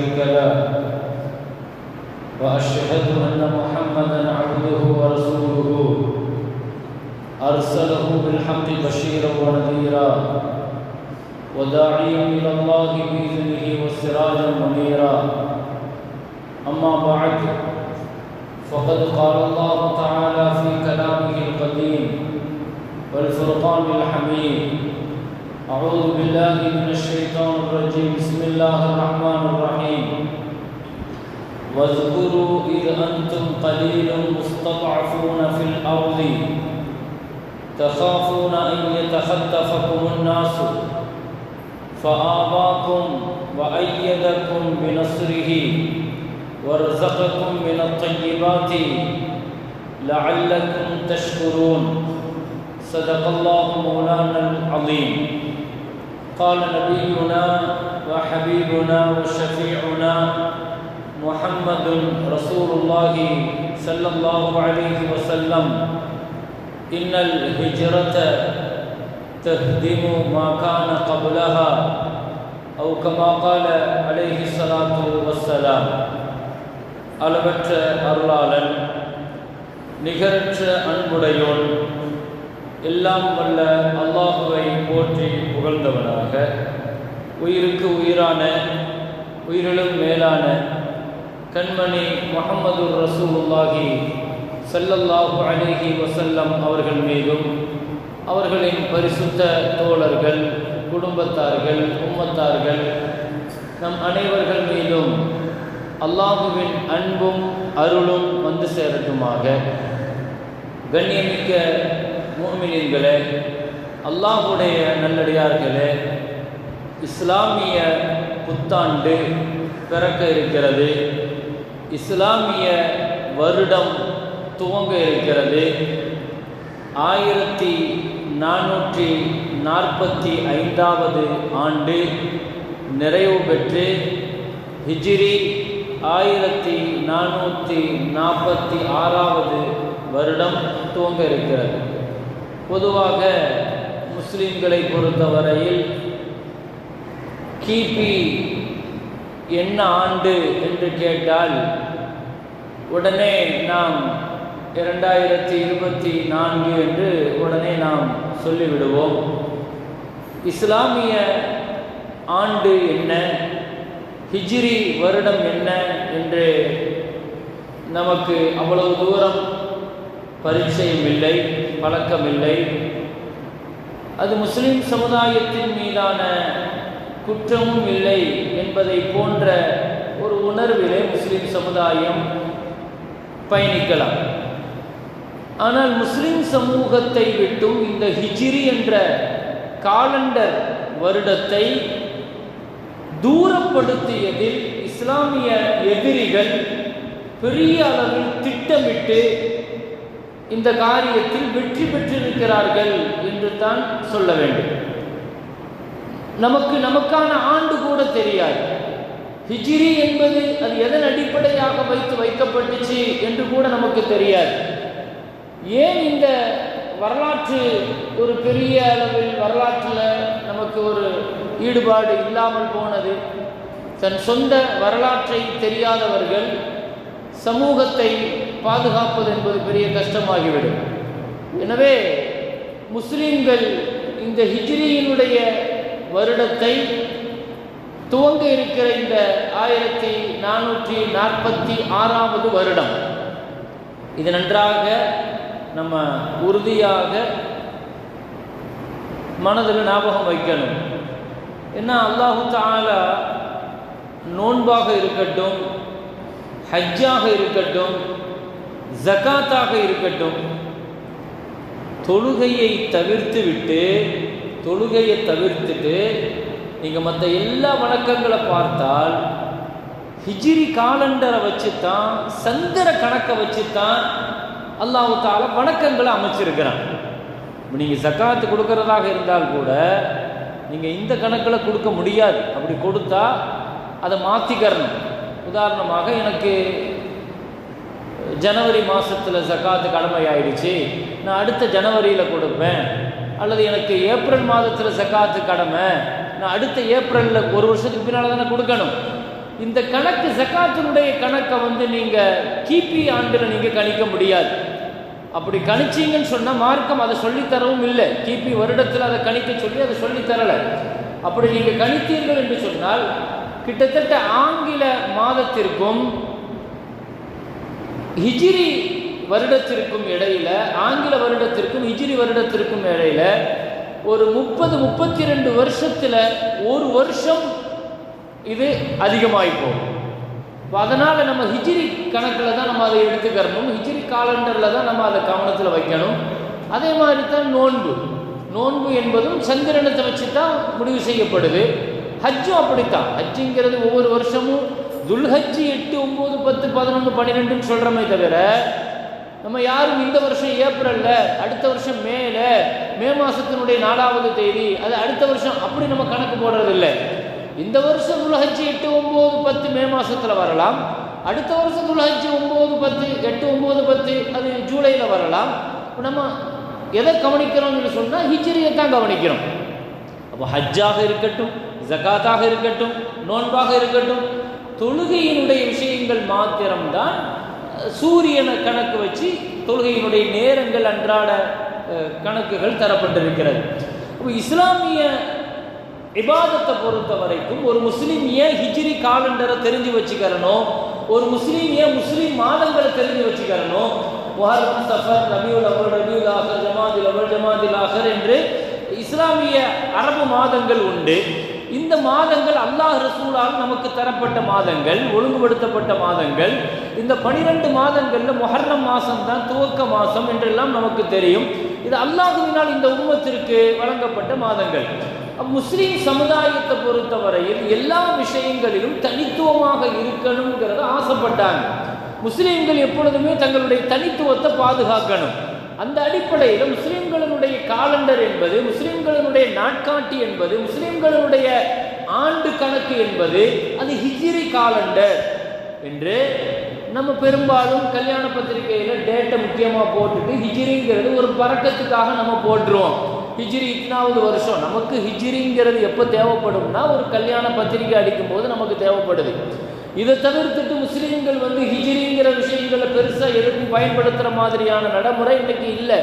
شريك له. وأشهد أن محمدا عبده ورسوله. أرسله بالحق بشيرا ونذيرا. وداعيا إلى الله بإذنه وسراجا منيرا. أما بعد فقد قال الله تعالى في كلامه القديم والفرقان الحميد. أعوذ بالله من الشيطان الرجيم. بسم الله الرحمن الرحيم. واذكروا إذ أنتم قليل مستضعفون في الأرض. تخافون أن يتخطفكم الناس. فآواكم وأيدكم بنصره ورزقكم من الطيبات لعلكم تشكرون. صدق الله مولانا العظيم قال نبينا وحبيبنا وشفيعنا محمد رسول الله صلى الله عليه وسلم إن الهجرة تهدم ما كان قبلها أو كما قال عليه الصلاة والسلام அளவற்ற அருளாளன் நிகரற்ற அன்புடையோன் எல்லாம் வல்ல அல்லாஹுவை போற்றி புகழ்ந்தவனாக. உயிருக்கு உயிரான உயிரிலும் மேலான கண்மணி முகமது ரசூலுல்லாஹி சல்லல்லாஹு அலிஹி வசல்லம் அவர்கள் மீதும் அவர்களின் பரிசுத்த தோழர்கள் குடும்பத்தார்கள் உம்மத்தார்கள் நம் அனைவர்கள் மீதும் அல்லாஹுவின் அன்பும் அருளும் வந்து சேரட்டுமாக. கண்ணியமிக்க மோமினின்களே அல்லாஹுடைய நல்லடியார்களே இஸ்லாமிய புத்தாண்டு பிறக்க இருக்கிறது. இஸ்லாமிய வருடம் துவங்க இருக்கிறது. ஆயிரத்தி நானூற்றி நாற்பத்தி ஐந்தாவது ஆண்டு நிறைவு பெற்று ஹிஜிரி ஆயிரத்தி நானூற்றி நாற்பத்தி ஆறாவது வருடம் துவங்க இருக்கிறது. பொதுவாக முஸ்லீம்களை பொறுத்தவரையில் கிபி என்ன ஆண்டு என்று கேட்டால் உடனே நாம் இரண்டாயிரத்தி இருபத்தி நான்கு என்று உடனே நாம் சொல்லிவிடுவோம். இஸ்லாமிய ஆண்டு என்ன? ஹிஜ்ரி வருடம் என்ன? என்று நமக்கு அவ்வளவு தூரம் பரிச்சயம் இல்லை பழக்கமில்லை. அது முஸ்லிம் சமுதாயத்தின் மீதான குற்றமும் இல்லை என்பதை போன்ற ஒரு உணர்விலே முஸ்லிம் சமுதாயம் பயணிக்கலாம். ஆனால் முஸ்லிம் சமூகத்தை விட்டும் இந்த ஹிஜ்ரி என்ற காலண்டர் வருடத்தை தூரப்படுத்தியதில் இஸ்லாமிய எதிரிகள் பெரிய அளவில் திட்டமிட்டு இந்த காரியத்தில் வெற்றி பெற்றிருக்கிறார்கள் என்று தான் சொல்ல வேண்டும். நமக்கு நமக்கான ஆண்டு கூட தெரியாது. ஹிஜிரி என்பது அது எதன் அடிப்படையாக வைத்து வைக்கப்பட்டுச்சு என்று கூட நமக்கு தெரியாது. ஏன் இந்த வரலாற்று ஒரு பெரிய அளவில் வரலாற்றில் நமக்கு ஒரு ஈடுபாடு இல்லாமல் போனது? தன் சொந்த வரலாற்றை தெரியாதவர்கள் சமூகத்தை பாதுகாப்பது என்பது பெரிய கஷ்டமாகிவிடும். எனவே முஸ்லீம்கள் இந்த ஹிஜ்ரியினுடைய வருடத்தை துவங்க இருக்கிற இந்த ஆயிரத்தி நானூற்றி நாற்பத்தி ஆறாவது வருடம். இது நன்றாக நம்ம உறுதியாக மனதில் ஞாபகம் வைக்கணும். என்ன அல்லாஹு தாலா நோன்பாக இருக்கட்டும் ஹஜ்ஜாக இருக்கட்டும் ஜகாத்தாக இருக்கட்டும். தொழுகையை தவிர்த்து விட்டு தொழுகையை தவிர்த்துட்டு நீங்கள் மற்ற எல்லா வணக்கங்களை பார்த்தால் ஹிஜிரி காலண்டரை வச்சு தான் சந்திர கணக்கை வச்சு தான் அல்லாஹு தால வணக்கங்களை அமைச்சிருக்கிறான். இப்போ நீங்கள் ஜக்காத்து கொடுக்கறதாக இருந்தால் கூட நீங்கள் இந்த கணக்கில் கொடுக்க முடியாது. அப்படி கொடுத்தா அதை மாற்றிக்கிறணும் உதாரணமாக எனக்கு ஜனவரி மாதத்தில் ஜக்காத்து கடமை ஆயிடுச்சு நான் அடுத்த ஜனவரியில் கொடுப்பேன். அல்லது எனக்கு ஏப்ரல் மாதத்தில் ஜக்காத்து கடமை. நான் அடுத்த ஏப்ரலில் ஒரு வருஷத்துக்கு பின்னால் தானே கொடுக்கணும். இந்த கணக்கு ஜக்காத்தினுடைய கணக்கை வந்து நீங்கள் கிபி ஆண்டில் நீங்கள் கணிக்க முடியாது. அப்படி கணிச்சிங்கன்னு சொன்னால் மார்க்கம் அதை சொல்லித்தரவும் இல்லை. கிபி வருடத்தில் அதை கணிக்க சொல்லி அதை சொல்லித்தரலை. அப்படி நீங்கள் கணித்தீர்கள் என்று சொன்னால் கிட்டத்தட்ட ஆங்கில மாதத்திற்கும் ஹிஜிரி வருடத்திற்கும் இடையில ஆங்கில வருடத்திற்கும் ஹிஜிரி வருடத்திற்கும் இடையில் ஒரு முப்பது முப்பத்தி ரெண்டு வருஷத்தில் ஒரு வருஷம் இது அதிகமாகி போகும். இப்போ அதனால் நம்ம ஹிஜிரி கணக்கில் தான் நம்ம அதை எடுத்துக்கிறணும். ஹிஜிரி காலண்டரில் தான் நம்ம அதை கவனத்தில் வைக்கணும். அதே மாதிரி தான் நோன்பு. நோன்பு என்பதும் சந்திரனத்தை வச்சு தான் முடிவு செய்யப்படுது. ஹஜ்ஜும் அப்படித்தான். ஹஜ்ஜுங்கிறது ஒவ்வொரு வருஷமும் துல்ஹஜ்ஜி எட்டு ஒம்பது பத்து பதினொன்று பன்னிரெண்டுன்னு சொல்கிறோமே தவிர நம்ம யாரும் இந்த வருஷம் ஏப்ரலில் அடுத்த வருஷம் மேல மே மாதத்தினுடைய நாலாவது தேதி அது அடுத்த வருஷம் அப்படி நம்ம கணக்கு போடுறதில்ல. இந்த வருஷம் துல்ஹஜ்ஜி எட்டு ஒம்பது பத்து மே மாதத்தில் வரலாம். அடுத்த வருஷம் துல்ஹஜ்ஜி ஒம்பது பத்து எட்டு ஒம்பது பத்து அது ஜூலையில் வரலாம். நம்ம எதை கவனிக்கிறோம்னு சொன்னால் ஹிஜ்ரியை தான் கவனிக்கிறோம். அப்போ ஹஜ்ஜாக இருக்கட்டும் ஜகாத்தாக இருக்கட்டும் நோன்பாக இருக்கட்டும் தொழுகையினுடைய விஷயங்கள் மாத்திரம்தான் சூரியனை கணக்கு வச்சு தொழுகையினுடைய நேரங்கள் அன்றாட கணக்குகள் தரப்பட்டிருக்கிறது. இப்போ இஸ்லாமிய இபாதத்தை பொறுத்த வரைக்கும் ஒரு முஸ்லீம் ஏன் ஹிஜ்ரி காலண்டரை தெரிஞ்சு வச்சுக்கிறனோ ஒரு முஸ்லீம் ஏன் முஸ்லீம் மாதங்களை தெரிஞ்சு வச்சுக்கிறனோ முஹர்ரம் சஃபர் ரபியுல் அவர் ரபியுல் ஆஹர் ஜமாதில் அவர் ஜமாதில் ஆஹர் என்று இஸ்லாமிய அரபு மாதங்கள் உண்டு. இந்த மாதங்கள் அல்லாஹ் ரசூலால் நமக்கு தரப்பட்ட மாதங்கள் ஒழுங்குபடுத்தப்பட்ட மாதங்கள். இந்த பனிரெண்டு மாதங்களில் முஹர்ரம் மாதம் தான் துவக்க மாதம் என்றெல்லாம் நமக்கு தெரியும். இது அல்லாஹுவினால் இந்த உம்மத்திற்கு வழங்கப்பட்ட மாதங்கள். முஸ்லீம் சமுதாயத்தை பொறுத்தவரையில் எல்லா விஷயங்களிலும் தனித்துவமாக இருக்கணுங்கிறத ஆசைப்பட்டாங்க. முஸ்லீம்கள் எப்பொழுதுமே தங்களுடைய தனித்துவத்தை பாதுகாக்கணும். அந்த அடிப்படையில் முஸ்லீம் முஸ்லிம்களுடைய காலண்டர் என்பது முஸ்லிம்களினுடைய நாட்காட்டி என்பது முஸ்லிம்களினுடைய ஆண்டு கணக்கு என்பது அது ஹிஜிரி காலண்டர் என்று நம்ம பெரும்பாலும் கல்யாண பத்திரிகையில் டேட்டை முக்கியமாக போட்டுட்டு ஹிஜிரிங்கிறது ஒரு பறக்கத்துக்காக நம்ம போட்டுருவோம். ஹிஜ்ரி இத்தனாவது வருஷம். நமக்கு ஹிஜிரிங்கிறது எப்போ தேவைப்படும்னா ஒரு கல்யாண பத்திரிகை அடிக்கும்போது நமக்கு தேவைப்படுது. இதை தவிர்த்துட்டு முஸ்லீம்கள் வந்து ஹிஜ்ரிங்கிற விஷயங்களை பெருசாக எதுக்கும் பயன்படுத்துகிற மாதிரியான நடைமுறை இன்னைக்கு இல்லை.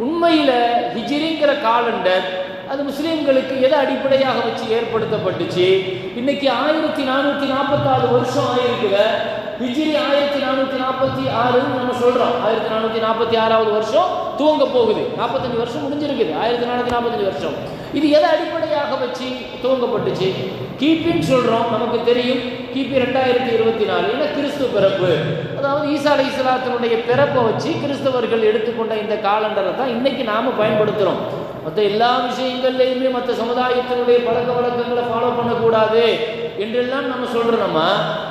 உண்மையில் ஹிஜிரிங்கிற காலண்டர் அது முஸ்லீம்களுக்கு எதை அடிப்படையாக வச்சு ஏற்படுத்தப்பட்டுச்சு? இன்னைக்கு ஆயிரத்தி நானூற்றி நாற்பத்தாறு வருஷம் ஆயிருக்குல ஹிஜ்ரி ஆயிரத்தி நானூற்றி நாற்பத்தி ஆறுன்னு நம்ம சொல்கிறோம் ஆயிரத்தி நானூற்றி நாற்பத்தி ஆறாவது வருஷம் துவங்க போகுது. நாற்பத்தஞ்சு வருஷம் முடிஞ்சிருக்குது. ஆயிரத்தி நானூற்றி நாற்பத்தஞ்சு வருஷம். இது எதை அடிப்படையாக வச்சு துவங்கப்பட்டுச்சு? கிபின்னு சொல்கிறோம் நமக்கு தெரியும். கிபி ரெண்டாயிரத்தி இருபத்தி நாலு. ஏன்னா கிறிஸ்துவ பிறப்பு. அதாவது ஈசா இஸ்லாத்தினுடைய பிறப்பை வச்சு கிறிஸ்தவர்கள் எடுத்துக்கொண்ட இந்த காலண்டரை தான் இன்னைக்கு நாம பயன்படுத்துகிறோம் மற்ற எல்லா விஷயங்கள்லையுமே மற்ற சமுதாயத்தினுடைய பழக்க வழக்கங்களை ஃபாலோ பண்ணக்கூடாது. என்றெல்லாம் நம்ம சொல்கிறோம் நம்ம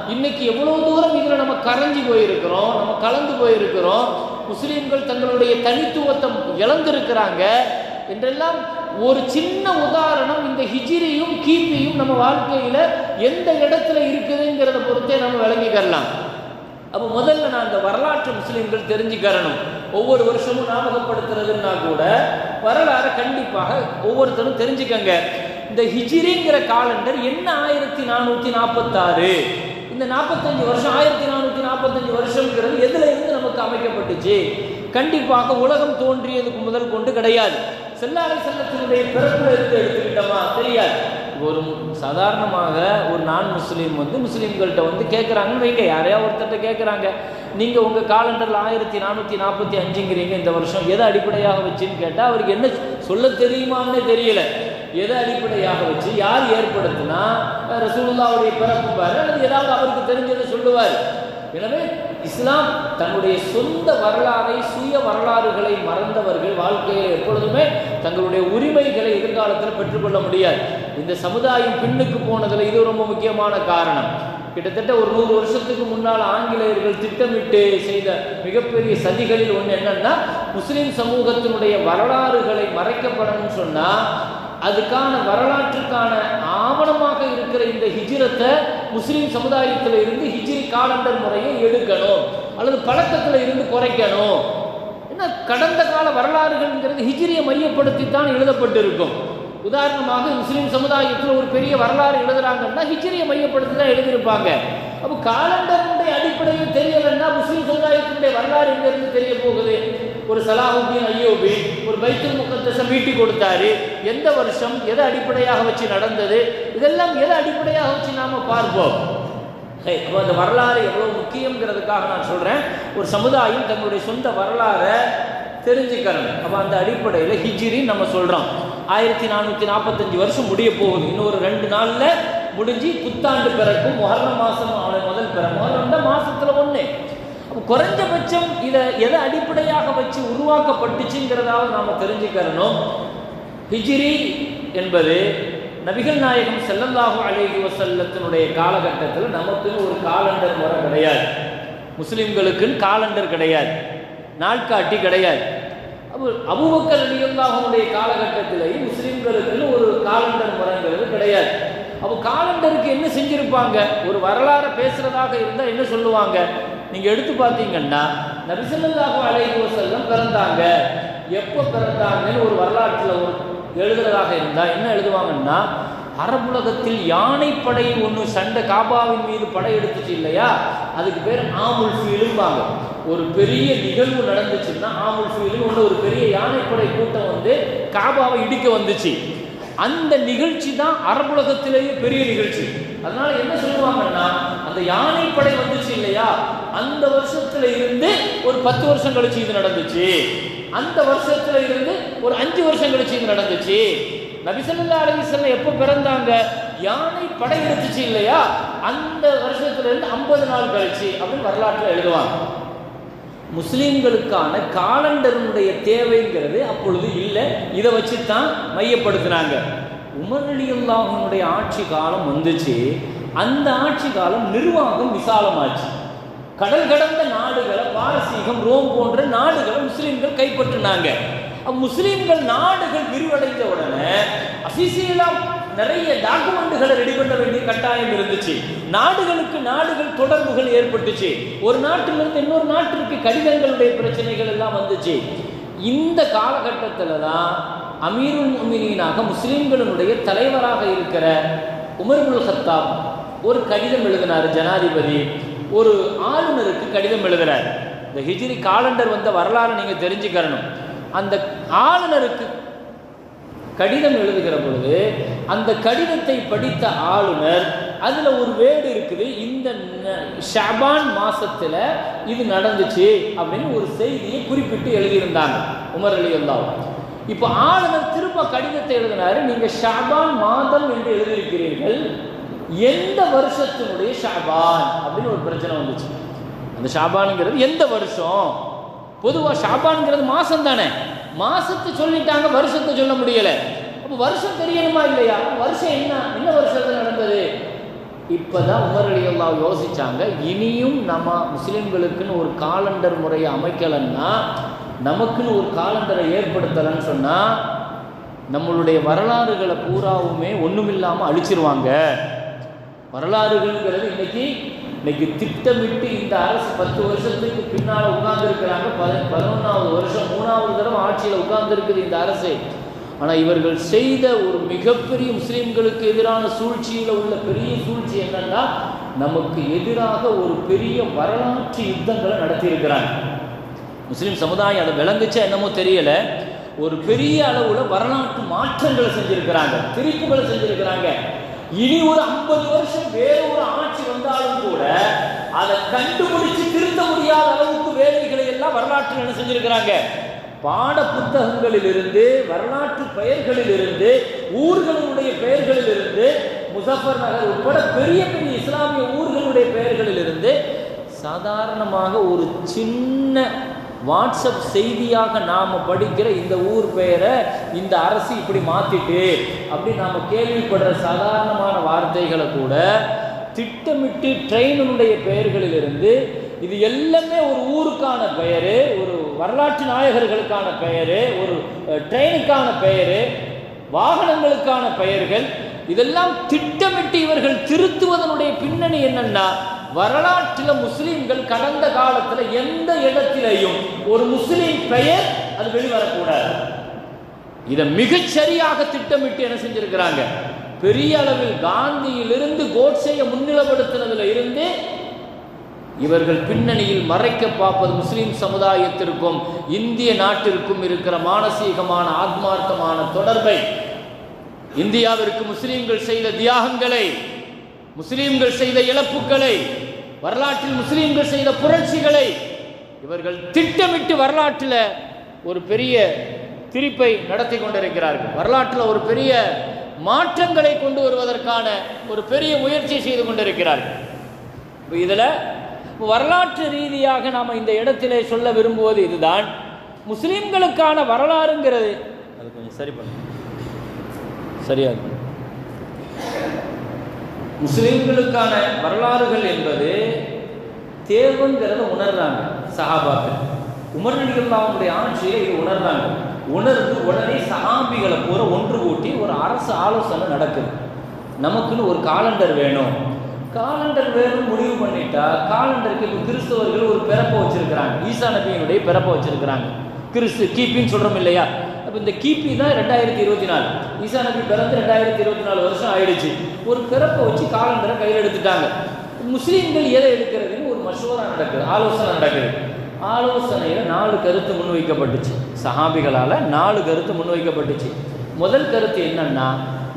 இன்னைக்கு எவ்வளோ தூரம் இதில் நம்ம கரைஞ்சி போயிருக்கிறோம் நம்ம கலந்து போயிருக்கிறோம் முஸ்லீம்கள் தங்களுடைய தனித்துவத்தை இழந்திருக்கிறாங்க என்றெல்லாம் ஒரு சின்ன உதாரணம் இந்த ஹிஜிரியும் கிபியும் நம்ம வாழ்க்கையில் எந்த இடத்துல இருக்குதுங்கிறத பொறுத்தே நம்ம விளங்கிக்கிறலாம் அப்போ முதல்ல நான் இந்த வரலாற்று முஸ்லீம்கள் தெரிஞ்சுக்கிறணும் ஒவ்வொரு வருஷமும் ஞாபகப்படுத்துறதுன்னா கூட வரலாறு கண்டிப்பாக ஒவ்வொருத்தரும் தெரிஞ்சுக்கங்க. இந்த ஹிஜிரிங்கிற காலண்டர் என்ன ஆயிரத்தி நானூற்றி நாற்பத்தாறு இந்த நாற்பத்தஞ்சு வருஷம் ஆயிரத்தி நானூற்றி நாற்பத்தஞ்சு வருஷம்ங்கிறது எதுல இருந்து நமக்கு அமைக்கப்பட்டுச்சு? கண்டிப்பாக உலகம் தோன்றியதுக்கு முதல் கொண்டு கிடையாது. செல்லாலை செல்லத்தினுடைய பிறப்பு இருந்து எடுத்துக்கிட்டோமா? தெரியாது. ஒரு சாதாரணமாக ஒரு நான் முஸ்லீம் வந்து முஸ்லீம்கள்ட்ட வந்து கேட்குறாங்கன்னு வைங்க. யாரையா ஒருத்தர்கிட்ட கேட்குறாங்க நீங்கள் உங்கள் காலண்டரில் ஆயிரத்தி நானூற்றி நாற்பத்தி அஞ்சுங்கிறீங்க இந்த வருஷம். எதை அடிப்படையாக வச்சுன்னு கேட்டால் அவருக்கு என்ன சொல்ல தெரியுமான்னு தெரியல. எதை அடிப்படையாக வச்சு யார் ஏற்படுத்தினா ரசூலுல்லாவுடைய பிறப்பு பாரு அல்லது ஏதாவது அவருக்கு தெரிஞ்சதை சொல்லுவார். எனவே இஸ்லாம் தன்னுடைய சொந்த வரலாறை சுய வரலாறுகளை மறந்தவர்கள் வாழ்க்கையில் எப்பொழுதுமே தங்களுடைய உரிமைகளை எதிர்காலத்தில் பெற்றுக்கொள்ள முடியாது. இந்த சமுதாயம் பின்னுக்கு போனதில் இது ரொம்ப முக்கியமான காரணம். கிட்டத்தட்ட ஒரு நூறு வருஷத்துக்கு முன்னால் ஆங்கிலேயர்கள் திட்டமிட்டு செய்த மிகப்பெரிய சதிகளில் ஒன்று என்னன்னா முஸ்லீம் சமூகத்தினுடைய வரலாறுகளை மறைக்கப்படணும்னு சொன்னால் அதுக்கான வரலாற்றுக்கான ஆவணமாக இருக்கிற இந்த ஹிஜிரத்தை முஸ்லீம் சமுதாயத்தில் இருந்து ஹிஜ்ரி காலண்டர் முறையை எடுக்கணும். அல்லது பழக்கத்தில் இருந்து குறைக்கணும். என்ன கடந்த கால வரலாறுகள்ங்கிறது ஹிஜிரியை மையப்படுத்தி தான் எழுதப்பட்டிருக்கும். உதாரணமாக முஸ்லீம் சமுதாயத்தில் ஒரு பெரிய வரலாறு எழுதுறாங்கன்னா ஹிஜ்ரியை மையப்படுத்தி தான் எழுதியிருப்பாங்க. அப்போ காலண்டருடைய அடிப்படையில் தெரியலைன்னா முஸ்லீம் சமுதாயத்தினுடைய வரலாறு எங்கிருந்து தெரிய போகும் ஒரு சலாஹுத்தீன் ஐயோபி ஒரு பைத்தல் முகத்தஸை மீட்டி கொடுத்தாரு. எந்த வருஷம் எதை அடிப்படையாக வச்சு நடந்தது இதெல்லாம் எதை அடிப்படையாக வச்சு நாம பார்ப்போம். அப்போ அந்த வரலாறு எவ்வளோ முக்கியங்கிறதுக்காக நான் சொல்கிறேன் ஒரு சமுதாயம் தங்களுடைய சொந்த வரலாறை தெரிஞ்சுக்கணும். அப்போ அந்த அடிப்படையில் ஹிஜிரின்னு நம்ம சொல்கிறோம் ஆயிரத்தி நானூற்றி நாற்பத்தஞ்சு வருஷம் முடிய போகுது. இன்னொரு ரெண்டு நாளில் முடிஞ்சு புத்தாண்டு பிறக்கும் மொஹர்ரம் மாதம் அவனை முதல் பிற மொஹர்ரம் தான் மாதத்தில் ஒன்று குறைஞ்சபட்சம் இதை எதை அடிப்படையாக வச்சு உருவாக்கப்பட்டுச்சுங்கிறதாவது நாம் தெரிஞ்சுக்கிறணும். ஹிஜ்ரி என்பது நபிகள் நாயகம் செல்லந்தாகும் அழகி வசல்லத்தினுடைய காலகட்டத்தில் நமக்கு ஒரு காலண்டர் முறை கிடையாது. முஸ்லிம்களுக்குன்னு காலண்டர் கிடையாது. நாட்காட்டி கிடையாது. அப்போ அபுபக்கர் ரலியல்லாஹுடைய காலகட்டத்திலேயும் முஸ்லீம்களுக்குன்னு ஒரு காலண்டர் முறைங்கிறது கிடையாது. அப்போ காலண்டருக்கு என்ன செஞ்சிருப்பாங்க? ஒரு வரலாறை பேசுறதாக இருந்தால் என்ன சொல்லுவாங்க? நீங்க எடுத்து பார்த்தீங்கன்னா நபிசல்லாஹு அலைஹி வஸல்லம் பிறந்தாங்க. எப்போ பிறந்தாங்கன்னு ஒரு வரலாற்றில் ஒரு எழுதுறதாக இருந்தால் என்ன எழுதுவாங்கன்னா அரபுலகத்தில் யானைப்படை ஒன்று சண்டை காபாவின் மீது படை எடுத்துச்சு இல்லையா? அதுக்கு பேர் ஆமுல் ஃபீலும்பாங்க. ஒரு பெரிய நிகழ்வு நடந்துச்சுன்னா ஆமுல் ஃபீலும் ஒன்று ஒரு பெரிய யானைப்படை கூட்டம் வந்து காபாவை இடிக்க வந்துச்சு. அந்த நிகழ்ச்சி தான் அரபுலகத்திலேயே பெரிய நிகழ்ச்சி. அதனால என்ன சொல்லுவாங்கன்னா அந்த யானைப்படை வந்துச்சு இல்லையா? அந்த வருஷத்துல இருந்து ஒரு பத்து வருஷம் கழிச்சு இது நடந்துச்சு. அந்த வருஷத்துல இருந்து ஒரு அஞ்சு வருஷம் கழிச்சு இது நடந்துச்சு. நபிசல்லா அலிசல்ல எப்போ பிறந்தாங்க? யானை படை எடுத்துச்சு இல்லையா? அந்த வருஷத்துல இருந்து ஐம்பது நாள் கழிச்சு அப்படின்னு வரலாற்றில் எழுதுவாங்க. முஸ்லீம்களுக்கான காலண்டருடைய தேவைங்கிறது அப்பொழுது இல்லை. இதை வச்சு தான் மையப்படுத்தினாங்க. உமர் அலியுல்லாஹனுடைய ஆட்சி காலம் வந்துச்சு. அந்த ஆட்சி காலம் நிர்வாகம் விசாலமாச்சு. கடல் கடந்த நாடுகளை பாரசீகம் ரோம் போன்ற நாடுகளை முஸ்லீம்கள் கைப்பற்றினாங்க. முஸ்லீம்கள் நாடுகள் விரிவடைந்த உடனே அபிஷியலா நிறைய டாக்குமெண்ட்டுகளை ரெடி பண்ண வேண்டிய கட்டாயம் இருந்துச்சு. நாடுகளுக்கு நாடுகள் தொடர்புகள் ஏற்பட்டுச்சு. ஒரு நாட்டிலிருந்து இன்னொரு நாட்டிற்கு கடிதங்களுடைய பிரச்சனைகள் எல்லாம் வந்துச்சு. இந்த காலகட்டத்தில் தான் அமீருல் முமினீனாக முஸ்லீம்களினுடைய தலைவராக இருக்கிற உமர்புல் ஹத்தாப் ஒரு கடிதம் எழுதினார் ஜனாதிபதி. ஒரு ஆளுநருக்கு கடிதம் எழுதுறார். இந்த ஹிஜ்ரி காலண்டர் வந்த வரலாறு நீங்கள் தெரிஞ்சுக்கிறணும். அந்த ஆளுநருக்கு கடிதம் எழுதுகிற பொழுது அந்த கடிதத்தை படித்த ஆளுநர் அதில் ஒரு வேடு இருக்குது இந்த ஷபான் மாதத்தில் இது நடந்துச்சு அப்படின்னு ஒரு செய்தியை குறிப்பிட்டு எழுதியிருந்தாங்க உமர் அலி அல்லாவும் இப்போ ஆளுநர் திரும்ப கடிதத்தை எழுதினாரு நீங்கள் ஷபான் மாதம் என்று எழுதியிருக்கிறீர்கள். எந்த வருஷத்தினுடைய ஷாபான் அப்படின்னு ஒரு பிரச்சனை வந்துச்சு. அந்த ஷாபானுங்கிறது எந்த வருஷம்? பொதுவாக ஷாபானுங்கிறது மாதம் தானே. மாதத்தை சொல்லிட்டாங்க வருஷத்தை சொல்ல முடியலை. அப்போ வருஷம் தெரியணுமா இல்லையா? வருஷம் என்ன? என்ன வருஷத்தில் நடந்தது? இப்பதான் உமர் அலி அல்லாஹ் யோசிச்சாங்க இனியும் நம்ம முஸ்லீம்களுக்குன்னு ஒரு காலண்டர் முறையை அமைக்கலைன்னா நமக்குன்னு ஒரு காலண்டரை ஏற்படுத்தலைன்னு சொன்னால் நம்மளுடைய வரலாறுகளை பூராவுமே ஒண்ணுமில்லாம அழிச்சிருவாங்க. வரலாறுகள்ங்கிறது இன்னைக்கு இன்னைக்கு திட்டமிட்டு இந்த அரசு பத்து வருஷத்துக்கு பின்னால் உட்கார்ந்துருக்கிறாங்க. பத பதினொன்றாவது வருஷம் மூணாவது தடவை ஆட்சியில் உட்கார்ந்துருக்குது இந்த அரசு. ஆனால் இவர்கள் செய்த ஒரு மிகப்பெரிய முஸ்லீம்களுக்கு எதிரான சூழ்ச்சியில் உள்ள பெரிய சூழ்ச்சி என்னன்னா நமக்கு எதிராக ஒரு பெரிய வரலாற்று யுத்தங்களை நடத்தியிருக்கிறாங்க. முஸ்லீம் சமுதாயம் அதை விளங்குச்சா என்னமோ தெரியல. ஒரு பெரிய அளவில் வரலாற்று மாற்றங்களை செஞ்சுருக்கிறாங்க. திருப்புகளை செஞ்சுருக்கிறாங்க. இனி ஒரு ஐம்பது வருஷம் வேற ஒரு ஆட்சி வந்தாலும் கூட அதை கண்டுபிடிச்சு திருத்த முடியாத அளவுக்கு வேலைகளை எல்லாம் வரலாற்றில் என்ன செஞ்சிருக்கிறாங்க? பாட புத்தகங்களிலிருந்து வரலாற்று பெயர்களிலிருந்து ஊர்களுடைய பெயர்களிலிருந்து முசஃபர் நகர் உட்பட பெரிய பெரிய இஸ்லாமிய ஊர்களுடைய பெயர்களிலிருந்து சாதாரணமாக ஒரு சின்ன வாட்ஸ்அப் செய்தியாக நாம் படிக்கிற இந்த ஊர் பெயரை இந்த அரசு இப்படி மாற்றிட்டு அப்படி நாம் கேள்விப்படுற சாதாரணமான வார்த்தைகளை கூட திட்டமிட்டு ட்ரெயினுடைய பெயர்களிலிருந்து இது எல்லாமே ஒரு ஊருக்கான பெயர் ஒரு வரலாற்று நாயகர்களுக்கான பெயர் ஒரு ட்ரெயினுக்கான பெயர் வாகனங்களுக்கான பெயர்கள் இதெல்லாம் திட்டமிட்டு இவர்கள் திருத்துவதனுடைய பின்னணி என்னன்னா வரலாற்றில் முஸ்லீம்கள் கடந்த காலத்தில் எந்த இடத்திலையும் ஒரு முஸ்லீம் பெயர் அது வெளிவரக்கூடாது. இதை மிகச்சரியாக திட்டமிட்டு என்ன செஞ்சிருக்கிறாங்க? பெரிய அளவில் காந்தியிலிருந்து கோட்ஸையை முன்னிலப்படுத்தினதுல இருந்து இவர்கள் பின்னணியில் மறைக்க பார்ப்பது முஸ்லீம் சமுதாயத்திற்கும் இந்திய நாட்டிற்கும் இருக்கிற மானசீகமான ஆத்மார்த்தமான தொடர்பை. இந்தியாவிற்கு முஸ்லீம்கள் செய்த தியாகங்களை முஸ்லீம்கள் செய்த இழப்புகளை வரலாற்றில் முஸ்லீம்கள் செய்த புரட்சிகளை இவர்கள் திட்டமிட்டு வரலாற்றில் ஒரு பெரிய திரிப்பை நடத்தி கொண்டிருக்கிறார்கள். வரலாற்றில் ஒரு பெரிய மாற்றங்களை கொண்டு வருவதற்கான ஒரு பெரிய முயற்சி செய்து கொண்டிருக்கிறார்கள். இப்போ இதில் வரலாற்று ரீதியாக நாம் இந்த இடத்திலே சொல்ல விரும்புவது இதுதான். முஸ்லீம்களுக்கான வரலாறுங்கிறது. அது கொஞ்சம் சரி பண்ண சரியா முஸ்லீம்களுக்கான வரலாறுகள் என்பது தேர்வுங்கிறத உணர்றாங்க சஹாபாக்கள். உமர் அவங்களுடைய ஆட்சியை இது உணர்றாங்க. உணர்ந்து உடனே சஹாபிகளை பூரா ஒன்று கூட்டி ஒரு அரசு ஆலோசனை நடக்குது. நமக்குன்னு ஒரு காலண்டர் வேணும். காலண்டர் வேணும் முடிவு பண்ணிட்டா காலண்டருக்கு இப்போ கிறிஸ்தவர்கள் ஒரு பிறப்பை வச்சிருக்கிறாங்க. ஈசா நபியினுடைய பிறப்பை வச்சிருக்கிறாங்க. கிறிஸ்து கிபின்னு சொல்கிறோம் இல்லையா? அப்போ இந்த கிபி தான் ரெண்டாயிரத்தி இருபத்தி நாலு. ஈசா நபி பிறந்து ரெண்டாயிரத்தி இருபத்தி நாலு வருஷம் ஆயிடுச்சு. ஒரு பிறப்பை வச்சு காலண்டரை கையில் எடுத்துட்டாங்க. முஸ்லீம்கள் எதை எடுக்கிறதுன்னு ஒரு மசோதா நடக்குது ஆலோசனை நடக்குது. ஆலோசனையில் நாலு கருத்து முன்வைக்கப்பட்டுச்சு. சஹாபிகளால் நாலு கருத்து முன்வைக்கப்பட்டுச்சு. முதல் கருத்து என்னன்னா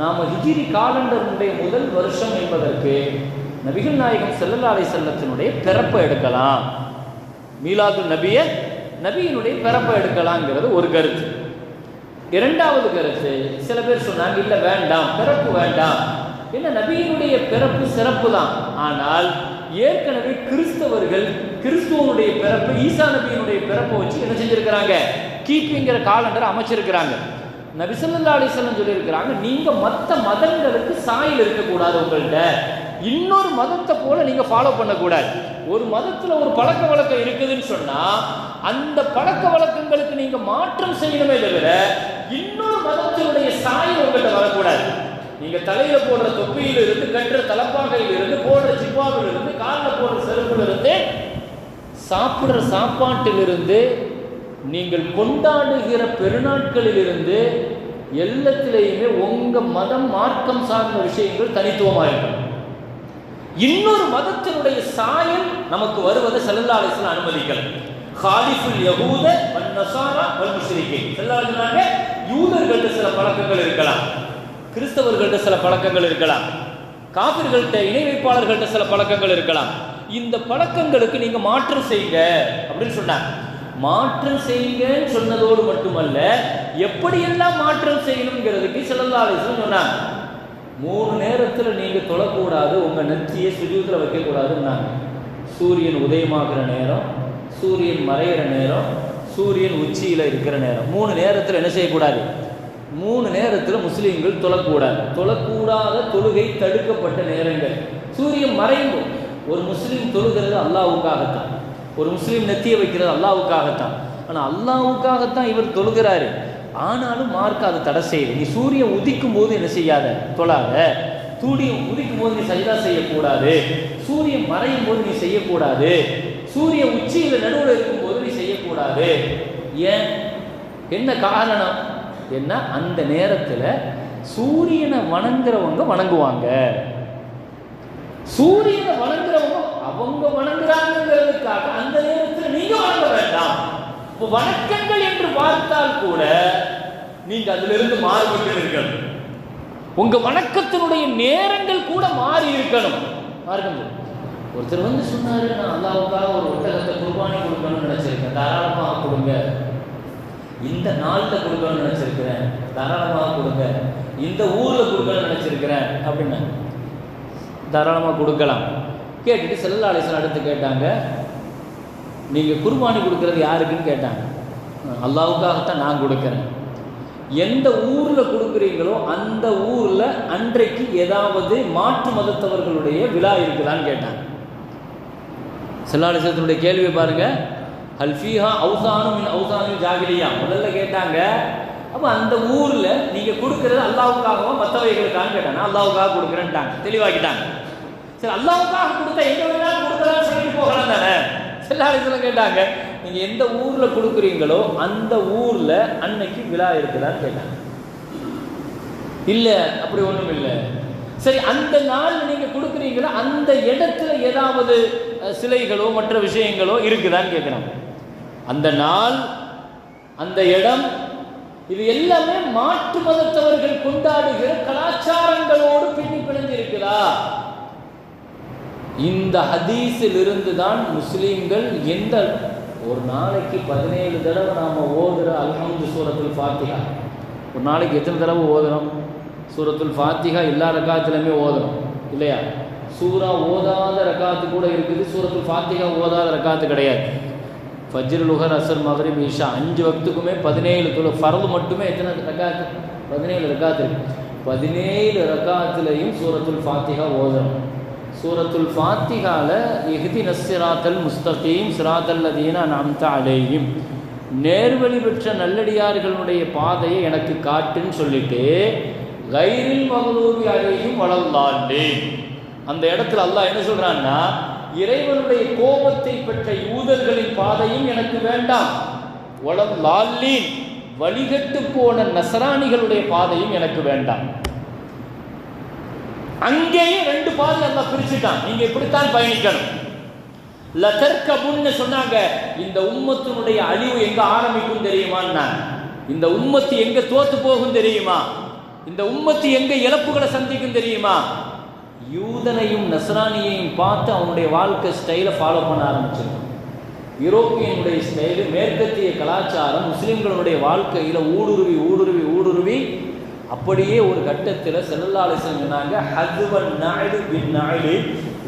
நாம் ஹிஜிரி காலண்டருடைய முதல் வருஷம் என்பதற்கு நபிகள் நாயகம் ஸல்லல்லாஹு செல்லத்தினுடைய பிறப்பை எடுக்கலாம். மீலாது நபிய நபியினுடைய பிறப்பை எடுக்கலாங்கிறது ஒரு கருத்து. இரண்டாவது கருத்து சில பேர் சொன்னாங்க இல்லை வேண்டாம் பிறப்பு வேண்டாம். என்ன நபியினுடைய பிறப்பு சிறப்பு தான் ஆனால் ஏற்கனவே கிறிஸ்தவர்கள் கிறிஸ்துவனுடைய பிறப்பு ஈசா நபியினுடைய பிறப்பை வச்சு என்ன செஞ்சிருக்கிறாங்க? கீப்பிங்கிற காலண்டர் அமைச்சிருக்கிறாங்க. நபி ஸல்லல்லாஹு அலைஹி சொல்லியிருக்கிறாங்க நீங்க மற்ற மதங்களுக்கு சாயல் இருக்கக்கூடாது உங்கள்கிட்ட இன்னொரு மதத்தை போல நீங்க ஃபாலோ பண்ணக்கூடாது. ஒரு மதத்துல ஒரு பழக்க வழக்கம் இருக்குதுன்னு சொன்னா அந்த பழக்க வழக்கங்களுக்கு நீங்க மாற்றம் செய்யணுமே தவிர இன்னொரு மதத்தினுடைய சாயம் உங்கள்கிட்ட வரக்கூடாது. நீங்க தலையில போடுற தொப்பியில இருந்து கட்டுற தலப்பாகையில இருந்து போடுற ஜிப்பாவில் இருந்து காலில் போடுற செருப்புல இருந்து சாப்பிடுற சாப்பாட்டிலிருந்து நீங்கள் கொண்டாடுகிற பெருநாட்களிலிருந்து எல்லாத்திலேயுமே உங்க மதம் மார்க்கம் சார்ந்த விஷயங்கள் தனித்துவமாக இன்னொரு மதத்தினுடைய சாயம் நமக்கு வருவதை செல்லாலேசன் அனுமதிக்கல. ஹாலிஃபுல் யகூத வன் நசாரா வல் முஸ்லிகே செல்லாலேசனாக யூதர்கள்ட்ட சில பழக்கங்கள் இருக்கலாம். கிறிஸ்தவர்கள்ட்ட சில பழக்கங்கள் இருக்கலாம். காபிர்கள்ட்ட இணை வைப்பாளர்கள்ட்ட சில பழக்கங்கள் இருக்கலாம். இந்த பழக்கங்களுக்கு நீங்க மாற்றம் செய்யுங்க அப்படின்னு சொன்னாங்க மாற்றம் செய்யுங்கன்னு சொன்னதோடு மட்டுமல்ல எப்படியெல்லாம் மாற்றம் செய்யணுங்கிறதுக்கு ஸல்லல்லாஹு அலைஹி சொன்னாங்க. மூணு நேரத்தில் நீங்கள் தொழக்கூடாது உங்கள் நெத்தியை சுஜூத்தில் வைக்கக்கூடாதுன்னாங்க. சூரியன் உதயமாகிற நேரம் சூரியன் மறையிற நேரம் சூரியன் உச்சியில் இருக்கிற நேரம். மூணு நேரத்தில் என்ன செய்யக்கூடாது? மூணு நேரத்தில் முஸ்லீம்கள் தொழக்கூடாது. தொழக்கூடாத தொழுகை தடுக்கப்பட்ட நேரங்கள். சூரியன் மறையும் ஒரு முஸ்லீம் தொழுகிறது அல்லாவுக்காகத்தான் ஒரு முஸ்லீம் நெத்திய வைக்கிறது அல்லாவுக்காகத்தான் ஆனால் அல்லாவுக்காகத்தான் இவர் தொழுகிறாரு. ஆனாலும் மார்க் அதை தடை செய்யுது நீ சூரியன் உதிக்கும் போது என்ன செய்யாத? தொழாத. சூரியன் உதிக்கும் போது நீ சஜிதா செய்யக்கூடாது. சூரியன் மறையும் போது நீ செய்யக்கூடாது. சூரியன் உச்சியில் நடுவில் இருக்கும்போது செய்யக்கூடாது ஏன்? என்ன காரணம்? என்ன? அந்த நேரத்தில் சூரியனை வணங்குறவங்க வணங்குவாங்க. சூரியனை வணங்குறவங்க அவங்க வணங்குறாங்கிறதுக்காக அந்த நேரத்தில் நீங்க வணங்க வேண்டாம். இப்போ வணக்கங்கள் என்று பார்த்தால் கூட நீங்க அதிலிருந்து மாறுபட்டு இருக்கணும் உங்க வணக்கத்தினுடைய நேரங்கள் கூட மாறி இருக்கணும் பாருங்க. ஒருத்தர் வந்து சொன்னார் நான் அல்லாவுக்காக ஒரு ஒட்டகத்தை குர்பானி கொடுக்கணும்னு நினச்சிருக்கேன். தாராளமாக கொடுங்க. இந்த நாளில் கொடுக்கணும்னு நினச்சிருக்கிறேன். தாராளமாக கொடுங்க. இந்த ஊரில் கொடுக்கணும்னு நினச்சிருக்கிறேன். அப்படின்னு தாராளமாக கொடுக்கலாம். கேட்டுட்டு செல்ல அலிஸ்லாம் அடுத்து கேட்டாங்க நீங்கள் குர்பானி கொடுக்கறது யாருக்குன்னு? கேட்டாங்க. அல்லாவுக்காகத்தான் நான் கொடுக்குறேன். எந்த ஊரில் கொடுக்குறீங்களோ அந்த ஊரில் அன்றைக்கு ஏதாவது மாற்று மதத்தவர்களுடைய விழா இருக்குதான்னு கேட்டாங்க. செல்லாலிசத்தினுடைய கேள்வியை பாருங்க. ஹல்ஃபீஹா அவுசானு மின் அவுசானு ஜாகிலியா? முதல்ல கேட்டாங்க. அப்போ அந்த ஊரில் நீங்கள் கொடுக்குறது அல்லாவுக்காகவா மற்றவைகளுக்கான்னு கேட்டாங்க. அல்லாவுக்காக கொடுக்குறேன்ட்டாங்க. தெளிவாக்கிட்டாங்க. சரி அல்லாவுக்காக கொடுத்தா எங்க வேணாலும் கொடுக்கலாம் சொல்லிட்டு போகலாம் தானே? செல்லாலிசத்தில் கேட்டாங்க. நீங்கள் எந்த ஊரில் கொடுக்குறீங்களோ அந்த ஊரில் அன்னைக்கு விழா இருக்குதான்னு கேட்டாங்க. இல்லை அப்படி ஒன்றும் இல்லை சரி அந்த நாள் நீங்கள் கொடுக்குறீங்களோ? அந்த இடத்துல ஏதாவது சிலைகளோ மற்ற விஷயங்களோ இருக்குதான்னு கேட்குறாங்க அந்த நாள் அந்த இடம் இது எல்லாமே மாற்று மதத்தவர்கள் கொண்டாடுகிற கலாச்சாரங்களோடு பின்னி பிணைந்து இருக்குதா இந்த ஹதீஸில் இருந்து தான் முஸ்லீம்கள் எந்த ஒரு நாளைக்கு பதினேழு தடவை நாம் ஓதுற அல்ஹமது சூரத்தில் பார்த்தீங்க ஒரு நாளைக்கு எத்தனை தடவை ஓதுறோம்? சூரத்துல் ஃபாத்திகா எல்லா ரக்காத்துலையுமே ஓதணும் இல்லையா? சூரா ஓதாத ரக்காத்து கூட இருக்குது சூரத்துல் ஃபாத்திகா ஓதாத ரக்காத்து கிடையாது. ஃபஜ்ர் லுஹர் அசர் மகரிப் ஈஷா அஞ்சு வக்துக்குமே பதினேழு துளு ஃபரது மட்டுமே எத்தனை ரக்காத்து? பதினேழு ரக்காத்து இருக்கு. பதினேழு ரகாத்துலையும் சூரத்துல் ஃபாத்திகா ஓதணும். சூரத்துல் ஃபாத்திகால இஹ்தி நஸ்ஸிராத்தல் முஸ்தகீம் சிராத்தல் லதீன அன்அம்த அலைஹிம். நேர்வழி பெற்ற நல்லடியார்களுடைய பாதையை எனக்கு காட்டுன்னு சொல்லிட்டு கைரில் மகளூபி அலைஹிம் வளர்ந்தாண்டேன். அந்த இடத்துல அல்லாஹ் என்ன சொல்றான்னா இறைவனுடைய கோபத்தை பெற்ற யூதர்களின் பாதையும் எனக்கு வேண்டாம். வளம் லால்லீன் வழிகட்டு போன நசராணிகளுடைய பாதையும் எனக்கு வேண்டாம். அங்கேயும் ரெண்டு பாதை அல்ல பிரிச்சுட்டான். நீங்க இப்படித்தான் பயணிக்கணும். லதர்கபுன்னு சொன்னாங்க இந்த உம்மத்தினுடைய அழிவு எங்க ஆரம்பிக்கும் தெரியுமான்னா இந்த உம்மத்து எங்க தோத்து போகும் தெரியுமா? இந்த உம்மத்து எங்க இழப்புகளை சந்திக்கும் தெரியுமா? யூதனையும் நசரானியையும் பார்த்து அவனுடைய வாழ்க்கை ஸ்டைலை ஃபாலோ பண்ண ஆரம்பிச்சிருக்கும். யூரோப்பியனுடைய ஸ்டைலு மேற்கத்திய கலாச்சாரம் முஸ்லீம்களுடைய வாழ்க்கையில் ஊடுருவி ஊடுருவி ஊடுருவி அப்படியே ஒரு கட்டத்தில் செல்லாலேசன் சொன்னாங்க ஹதுவன் நாயுடு பின் நாயுடு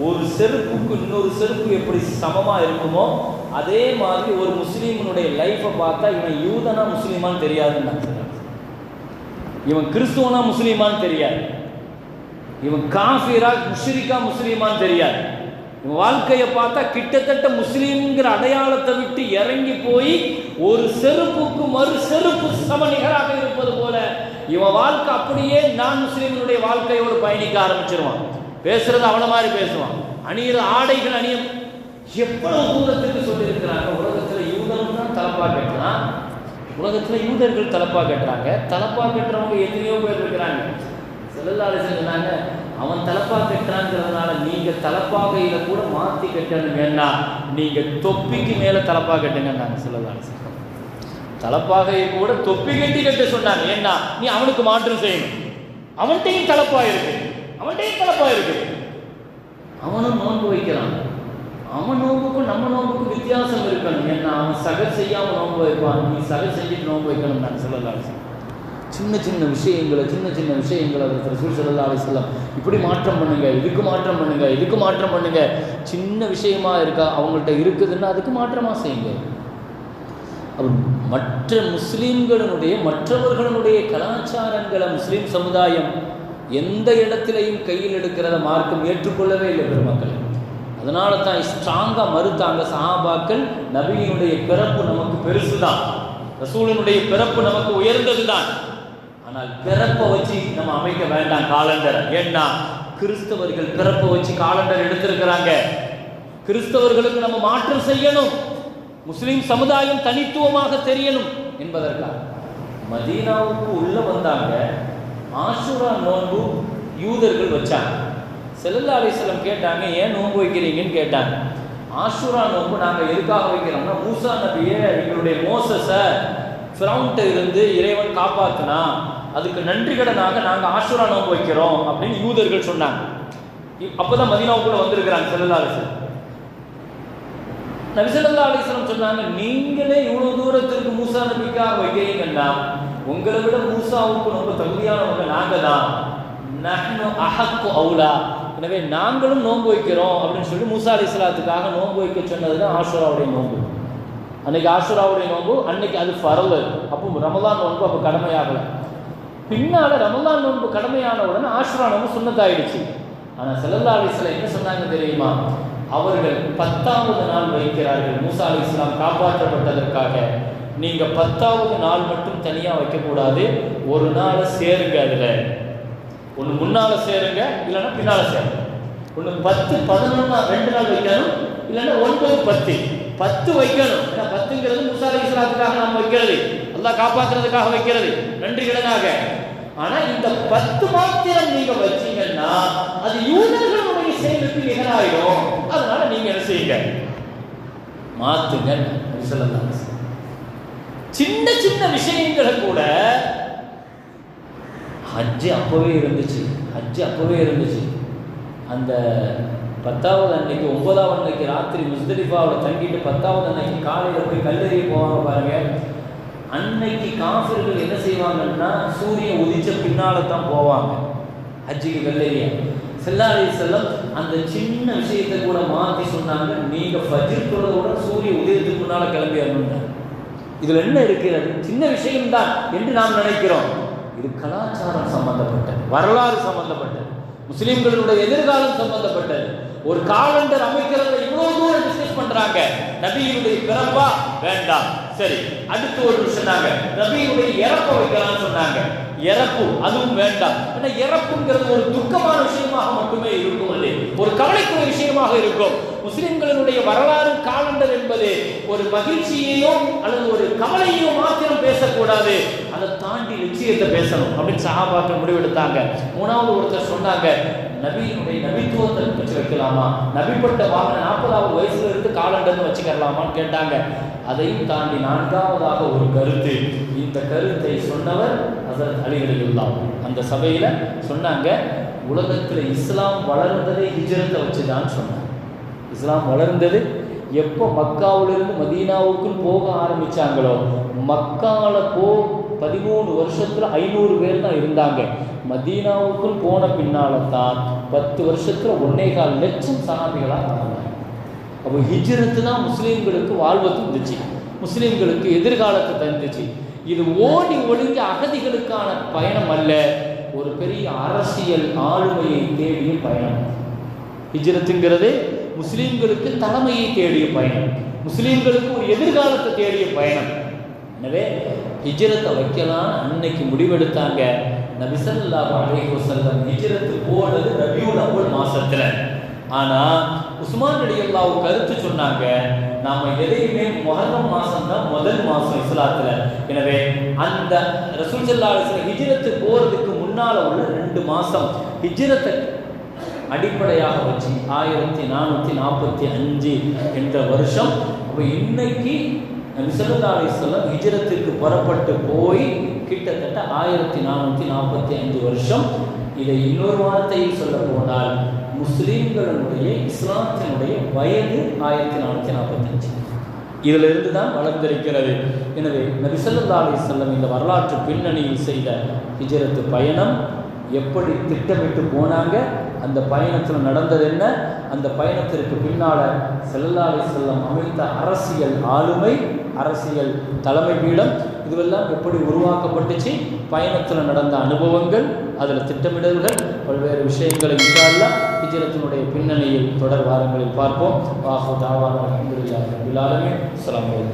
ஒரு செருப்புக்கு இன்னொரு செருப்பு எப்படி சமமாக இருக்குமோ அதே மாதிரி ஒரு முஸ்லீமனுடைய லைஃப்பை பார்த்தா இவன் யூதனா முஸ்லீமான்னு தெரியாதுன்னு நான் இவன் கிறிஸ்துவனா முஸ்லீமான்னு தெரியாது. இவன் காஃபிரா முஷ்ரிக்கா முஸ்லீமான்னு தெரியாது. இவன் வாழ்க்கையை பார்த்தா கிட்டத்தட்ட முஸ்லீம்ங்கிற அடையாளத்தை விட்டு இறங்கி போய் ஒரு செருப்புக்கு மறு செருப்பு சமநிகராக இருப்பது போல இவன் வாழ்க்கை அப்படியே நான் முஸ்லீம்களுடைய வாழ்க்கையோடு பயணிக்க ஆரம்பிச்சிருவான். பேசுறது அவன மாதிரி பேசுவான். அணியிற ஆடைகள் அணியும். எவ்வளவு தூரத்துக்கு சொல்லியிருக்கிறாங்க உலகத்தில் யூதனும் தான் தலப்பா கட்டுறான் உலகத்தில் யூதர்கள் தலப்பா கட்டுறாங்க. தலப்பா கட்டுறவங்க எத்தனையோ பேர் இருக்கிறாங்க. செல்லல்லாறு சொன்னாங்க அவன் தலப்பா கட்டுறாங்கிறதுனால நீங்கள் தலப்பாகையில் கூட மாற்றி கட்டணும். வேண்டாம் நீங்கள் தொப்பிக்கு மேலே தலப்பா கட்டுங்கன்னாங்க சொல்கிறோம் தலப்பாகையை கூட தொப்பி கட்டி கட்ட சொன்னாங்க. ஏன்னா நீ அவனுக்கு மாற்றம் செய்யணும். அவன்கிட்டையும் தலப்பா இருக்கு. அவன்கிட்டையும் தலப்பா இருக்கு. அவனும் நோன்பு வைக்கிறான். அவன் நோம்புக்கும் நம்ம நோம்புக்கும் வித்தியாசம் இருக்கணும். ஏன்னா அவன் சகர் செய்யாம நோன்பு வைப்பான். நீ சகர் செஞ்சுட்டு நோன்பு வைக்கணும் நான் சொல்லலாம் சின்ன சின்ன விஷயங்களை சின்ன சின்ன விஷயங்களை ரசூல் சல்லா அலிஸ்லாம் இப்படி மாற்றம் பண்ணுங்க இதுக்கு மாற்றம் பண்ணுங்க இதுக்கு மாற்றம் பண்ணுங்க. சின்ன விஷயமா இருக்கா அவங்கள்ட்ட இருக்குதுன்னா அதுக்கு மாற்றமா செய்யுங்க. அப்ப மற்ற முஸ்லீம்களினுடைய மற்றவர்களுடைய கலாச்சாரங்களை முஸ்லீம் சமுதாயம் எந்த இடத்திலையும் கையில் எடுக்கிறத மார்க்கம் ஏற்றுக்கொள்ளவே இல்லை பெருமக்கள். அதனால தான் ஸ்ட்ராங்காக மறுத்தாங்க சஹாபாக்கள் நபியினுடைய பிறப்பு நமக்கு பெருசு தான் ரசூலினுடைய பிறப்பு நமக்கு உயர்ந்தது தான் ஆனால் பிறப்பை வச்சு நம்ம அமைக்க வேண்டாம் காலண்டர் ஏன்னா கிறிஸ்தவர்கள் பிறப்பை வச்சு காலண்டர் எடுத்திருக்கிறாங்க. கிறிஸ்தவர்களுக்கு நம்ம மாற்றம் செய்யணும். முஸ்லிம் சமுதாயம் தனித்துவமாக தெரியணும் என்பதற்காக. மதீனாவுக்கு உள்ள வந்தாங்க ஆசுரா நோன்பு யூதர்கள் வச்சாங்க. செல்லல்லா அலிஸ்லம் கேட்டாங்க ஏன் நோன்பு வைக்கிறீங்கன்னு கேட்டாங்க. ஆஷுரா நோன்பு நாங்கள் எதுக்காக வைக்கிறோம்னா மூசா நபியை எங்களுடைய மோசஸை ஃப்ரவுண்ட்டை இருந்து இறைவன் காப்பாற்றினா அதுக்கு நன்றி கடனாக நாங்கள் ஆஷுரா நோன்பு வைக்கிறோம் அப்படின்னு யூதர்கள் சொன்னாங்க. அப்போதான் மதினாவுக்குள்ள வந்திருக்கிறாங்க செல்லல்லா அலிஸ்லம் நபிசல்லா அலிஸ்லம் சொன்னாங்க நீங்களே இவ்வளவு தூரத்திற்கு மூசா நபிக்காக வைக்கிறீங்கன்னா உங்களை விட மூசாவுக்கு ரொம்ப தகுதியானவங்க நாங்க தான் நஹ்னு அஹக்கு அவுலா. எனவே நாங்களும் நோன்பு வைக்கிறோம் அப்படின்னு சொல்லி மூசா அலி இஸ்லாத்துக்காக நோன்பு வைக்க சொன்னது தான் ஆஷுராவுடைய நோன்பு. அன்னைக்கு ஆஷுராவுடைய நோன்பு அன்னைக்கு அது பரவு அப்போ ரமலான் நோன்பு அப்போ கடமையாகலை. பின்னால் ரமலான் நோன்பு கடமையான உடனே ஆஷுரா நோன்பு சுண்ணத்தாயிடுச்சு. ஆனால் செல்லல்லா அலிஸ்லாம் என்ன சொன்னாங்க தெரியுமா? அவர்கள் பத்தாவது நாள் வைக்கிறார்கள். மூசா அலி இஸ்லாம் காப்பாற்றப்பட்டதற்காக. நீங்கள் பத்தாவது நாள் மட்டும் தனியாக வைக்கக்கூடாது. ஒரு நாள் சேருங்க அதில். ஒன்று முன்னால் சேருங்க இல்லைன்னா பின்னால் சேருங்க. ஒன்று பத்து பதினொன்னா ரெண்டு நாள் வைக்கணும் இல்லைன்னா ஒன்பது பத்து. பத்து வைக்கணும். ஏன்னா பத்துங்கிறது முசாரி இஸ்லாத்துக்காக நாம் வைக்கிறது. அல்லாஹ் காப்பாற்றுறதுக்காக வைக்கிறது. நன்றி கடனாக ஆனால் இந்த பத்து மாத்திரம் நீங்கள் வச்சீங்கன்னா அது யூதர்களுடைய செயலுக்கு நிகராயிடும். அதனால நீங்கள் என்ன செய்யுங்க? மாத்துங்க நபி சின்ன சின்ன விஷயங்களை கூட ஹஜ்ஜு அப்போவே இருந்துச்சு. ஹஜ்ஜு அப்போவே இருந்துச்சு. அந்த பத்தாவது அன்னைக்கு ஒன்பதாவது அன்னைக்கு ராத்திரி முஸ்தலிஃபாவில் தங்கிட்டு பத்தாவது அன்னைக்கு காலையில் போய் கல்லறிய போவாங்க பாருங்க. அன்னைக்கு காசர்கள் என்ன செய்வாங்கன்னா சூரியன் உதிச்ச பின்னால தான் போவாங்க. ஹஜ்ஜிக்கு கல்லறிய. செல்லாரி செல்லம் அந்த சின்ன விஷயத்தை கூட மாற்றி சொன்னாங்க. நீங்கள் ஃபஜ்ர் தொழுதோட சூரிய உதயத்துக்கு முன்னால் கிளம்பி வரணும்னாங்க. இதில் என்ன இருக்கிறது? சின்ன விஷயம்தான் என்று நாம் நினைக்கிறோம். இது கலாச்சாரம் சம்பந்தப்பட்டது வரலாறு சம்பந்தப்பட்டது முஸ்லிம்களுடைய எதிர்காலம் சம்பந்தப்பட்டது. ஒரு காலண்டர் அமைக்கிறத இவ்வளவு தூரம் டிஸ்கஸ் பண்றாங்க. நபியினுடைய பிறப்பா? வேண்டாம். சரி அடுத்து ஒரு சொன்னாங்க. நபியினுடைய இறப்ப வைக்கலாம்னு சொன்னாங்க. இறப்பு அதுவும் வேண்டாம். ஏன்னா இறப்புங்கிறது ஒரு துக்கமான விஷயமாக மட்டுமே இருக்கும் அது ஒரு கவலைக்குரிய விஷயமாக இருக்கும். முஸ்லிம்களினுடைய வரலாறு காலண்டர் என்பது ஒரு மகிழ்ச்சியையோ அல்லது ஒரு கவலையோ மாத்திரம் பேசக்கூடாது. அதை தாண்டி நிச்சயத்தை பேசணும். அப்படின்னு சகாபாக்கள் முடிவெடுத்தாங்க. மூணாவது ஒருத்தர் சொன்னாங்க நபியினுடைய நபித்துவத்தை வச்சு வைக்கலாமா? நபிப்பட்ட வாங்கின நாற்பதாவது வயசுல இருந்து காலண்டர்னு வச்சுக்கலாமான்னு கேட்டாங்க. அதையும் தாண்டி நான்காவதாக ஒரு கருத்து. இந்த கருத்தை சொன்னவர் அதன் அலி அந்த சபையில் சொன்னாங்க உலகத்தில் இஸ்லாம் வளர்ந்ததே ஹிஜ்ரத்தை வச்சுதான் சொன்னார் இஸ்லாம் வளர்ந்தது எப்போ மக்காவிலிருந்து மதீனாவுக்கும் போக ஆரம்பிச்சாங்களோ மக்காவில் போ பதிமூணு வருஷத்தில் ஐநூறு பேர் தான் இருந்தாங்க. மதீனாவுக்கும் போன பின்னால் தான் பத்து வருஷத்தில் ஒன்னே கால் லட்சம் சகாபிகளாக இருந்தாங்க. அப்போ ஹிஜ்ரத்து தான் முஸ்லீம்களுக்கு வாழ்வை தந்துச்சு முஸ்லீம்களுக்கு எதிர்காலத்தை தந்துச்சு. இது ஓடி ஒளிஞ்ச அகதிகளுக்கான பயணம் அல்ல. ஒரு பெரிய அரசியல் ஆளுமையை தேடிய பயணம். ஹிஜ்ரத்துங்கிறது முஸ்லீம்களுக்கு தலைமையை தேடிய பயணம். முஸ்லீம்களுக்கு ஒரு எதிர்காலத்தை தேடிய பயணம். எனவே ஹிஜ்ரத்தை வைக்கலாம் அன்னைக்கு முடிவெடுத்தாங்க. நபிசல்லாஹு அலைஹி வஸல்லம் ஹிஜ்ரத்து போனது ரபியூல் அவ்வல் மாசத்துல. ஆனா உஸ்மான் ரலியல்லாஹு கருத்து சொன்னாங்க நாம எதையுமே முஹர்ரம் மாசம் தான் முதல் மாசம் இஸ்லாத்துல. எனவே அந்த ரசூல் ஸல்லல்லாஹு ஹிஜ்ரத்து போறதுக்கு முன்னால் உள்ள ரெண்டு மாதம் ஹிஜ்ரத்தை அடிப்படையாக வச்சு ஆயிரத்தி நானூற்றி நாற்பத்தி அஞ்சு என்ற வருஷம். அப்போ இன்னைக்கு நபி ஸல்லல்லாஹு ஹிஜ்ரத்துக்கு புறப்பட்டு போய் கிட்டத்தட்ட ஆயிரத்தி நானூற்றி நாற்பத்தி அஞ்சு வருஷம். இதை இன்னொரு வார்த்தையில் சொல்ல போனால் முஸ்லீம்களுடைய இஸ்லாத்தினுடைய வயது ஆயிரத்தி நானூற்றி நாற்பத்தஞ்சு இதிலிருந்து தான் வளர்ந்திருக்கிறது. எனவே நபி ஸல்லல்லாஹு இந்த வரலாற்று பின்னணியில் செய்த ஹிஜரத்து பயணம் எப்படி திட்டமிட்டு போனாங்க அந்த பயணத்தில் நடந்தது என்ன அந்த பயணத்திற்கு பின்னால் செல்லல்லாவை செல்லம் அமைத்த அரசியல் ஆளுமை அரசியல் தலைமை பீடம் இதுவெல்லாம் எப்படி உருவாக்கப்பட்டுச்சு பயணத்தில் நடந்த அனுபவங்கள் அதில் திட்டமிடல்கள் பல்வேறு விஷயங்களை இன்ஷால்லா ஹிஜ்ரத்தினுடைய பின்னணியில் தொடர் வாரங்களில் பார்ப்போம். வாஹு தாவான அலமதுல்லாஹி ரபில்